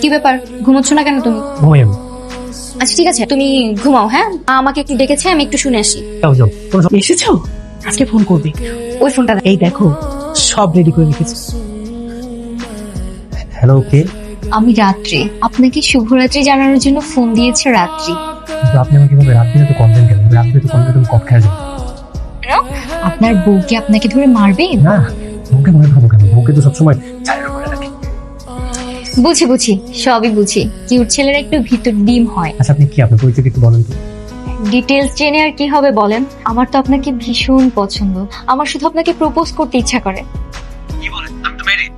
কি ব্যাপার? ঘুমোচ্ছ না কেন তুমি? ঘুমাই আমি আচ্ছা ঠিক আছে তুমি ঘুমাও হ্যাঁ? মা আমাকে একটু ডেকেছে আমি একটু শুনে আসি। যাও যাও। কোনো সম- এসেছ? আজকে ফোন করবি। ওই ফোনটা দাও। এই দেখো সব রেডি করে রেখেছি। হ্যালো কে? আমি রাত্রি। আপনাকে শুভরাত্রি জানানোর জন্য ফোন দিয়েছে রাত্রি। কিন্তু আপনি আমাকে তো কমপ্লেন কেন? তো কমপ্লেন তুমি খেয়ে যাও আপনার বউ কি আপনাকে ধরে মারবে? না বউকে মনে ভাবো কেন? বউকে তো সবসময় চায়ের বুঝি বুঝি সবই বুঝি। কিউট ছেলেরা একটু ভিতর ডিম হয়। আচ্ছা আপনি কি আপনার পরিচয় একটু বলেন তো। ডিটেলস জেনে আর কি হবে বলেন? আমার তো আপনাকে ভীষণ পছন্দ। আমার শুধু আপনাকে প্রপোজ করতে ইচ্ছা করে। কি বলেন? আমি তো ম্যারিড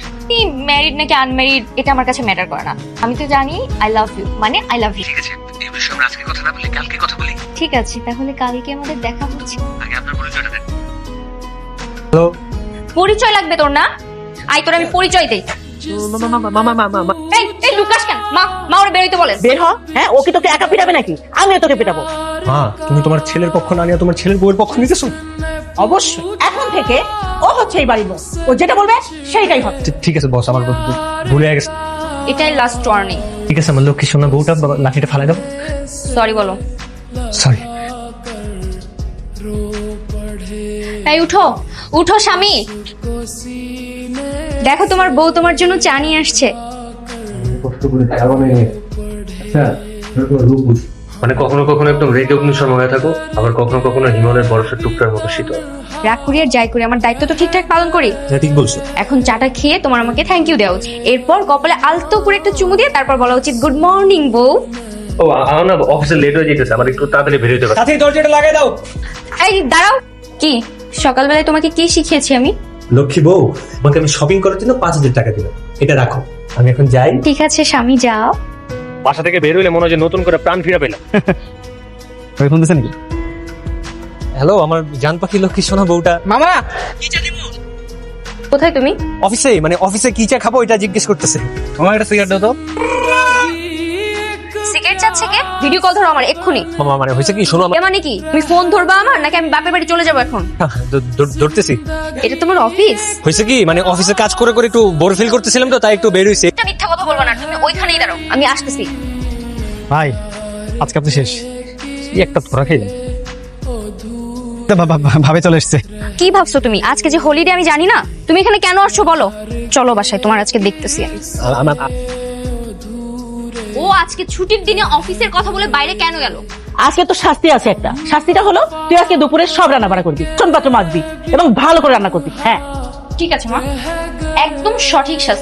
ম্যারিড নাকি আনম্যারিড এটা আমার কাছে ম্যাটার করে না। আমি তো জানি আই লাভ ইউ মানে আই লাভ ইউ ঠিক আছে এই বিষয়ে আমরা আজকে কথা না বলি কালকে কথা বলি। ঠিক আছে তাহলে কালকে আমাদের দেখা হচ্ছে। আগে আপনার পরিচয়টা দেন। হ্যালো। পরিচয় লাগবে তোর না? আই তোর আমি পরিচয় দেই। এই এই লুকাস কেন? মা মা ওরে বেরোইতে বলেন। বের হ হ্যাঁ ও কি তোকে একা পিটাবে নাকি? আমিও তোকে পিটাবো। মা তুমি তোমার ছেলের পক্ষ না নিয়ে তোমার ছেলের বউয়ের পক্ষ নিতেছো? অবশ্যই। এখন থেকে ও হচ্ছে এই বাড়ির বউ। ও যেটা বলবে সেইটাই হবে। ঠিক- ঠিক আছে বস আমার ভুল গেছে। এটাই লাস্ট ওয়ার্নিং ঠিক আছে আমার লক্ষ্মী সোনা বউটা লাঠিটা ফালাই দাও। সরি বলো। সরি এই উঠো। উঠো স্বামী। দেখো তোমার বউ তোমার জন্য চা নিয়ে আসছে। কষ্ট করে চা বানাই আচ্ছা রূপ বুঝি। মানে কখনো কখনো একদম রেগে অগ্নিশর্মা হয়ে থাকো আবার কখনো কখনো হিমালয়ের বরফের টুকরার মতো শীতল। রাগ করি আর যাই করি আমার দায়িত্ব তো ঠিকঠাক পালন করি। যা ঠিক বলছো। এখন চাটা খেয়ে তোমার আমাকে থ্যাংক ইউ দেওয়া উচিত। এরপর কপালে আলতো করে একটা চুমু দিয়ে তারপর বলা উচিত গুড মর্নিং বউ। ও আমার না অফিসে লেট হয়ে যেতেছে আমার একটু তাড়াতাড়ি বেরিয়ে যেতে হবে সাথে দরজাটা লাগাই দাও। এই দাঁড়াও। কি? সকালবেলায় তোমাকে কি শিখিয়েছি আমি? লক্ষ্মী বউ তোমাকে আমি শপিং করার জন্য পাঁচ হাজার টাকা দিলাম। এটা রাখো। আমি এখন যাই। ঠিক আছে স্বামী যাও। বাসা থেকে বের হইলে মনে হয় যে নতুন করে প্রাণ ফিরে পেলাম। ফোন দিছে নাকি হ্যালো আমার জান পাখি লক্ষ্মী সোনা বউটা। মামা! কোথায় তুমি? অফিসে মানে অফিসে কি চা খাব এটা জিজ্ঞেস করতেছে। তোমার একটা সিগারেট দাও তো। ভিডিও কল ধরো আমার এক্ষুনি। মামা মানে হয়েছে কি? শোনো আমার এ মানে কি? তুমি ফোন ধরবা আমার নাকি আমি বাপের বাড়ি চলে যাব এখন? দ- দ- ধরতেছি। এটা তোমার অফিস হয়েছে কি? মানে অফিসে কাজ করে করে একটু বোর ফিল করতেছিলাম তো তাই একটু বের হইছে। একটা মিথ্যা কথা বলব না তুমি ওইখানেই দাঁড়াও আমি আসতেছি। ভাই আজকে আপনি শেষ। এই একটা ধরা খেয়ে ভাবে চলে এসছে। কি ভাবছ তুমি? আজকে যে হোলিডে আমি জানি না তুমি এখানে কেন আসছো বলো? চলো বাসায় তোমার আজকে দেখতেছি আমি। আমার আজকে ছুটির দিনে অফিসের কথা বলে বাইরে কেন গেল? আজকে তো শাস্তি আছে একটা। শাস্তিটা হলো তুই আজকে দুপুরে সব রান্না বাড়া করবি চন পাত্র মাখবি এবং ভালো করে রান্না করবি হ্যাঁ। ঠিক আছে মা। একদম সঠিক শাস্তি।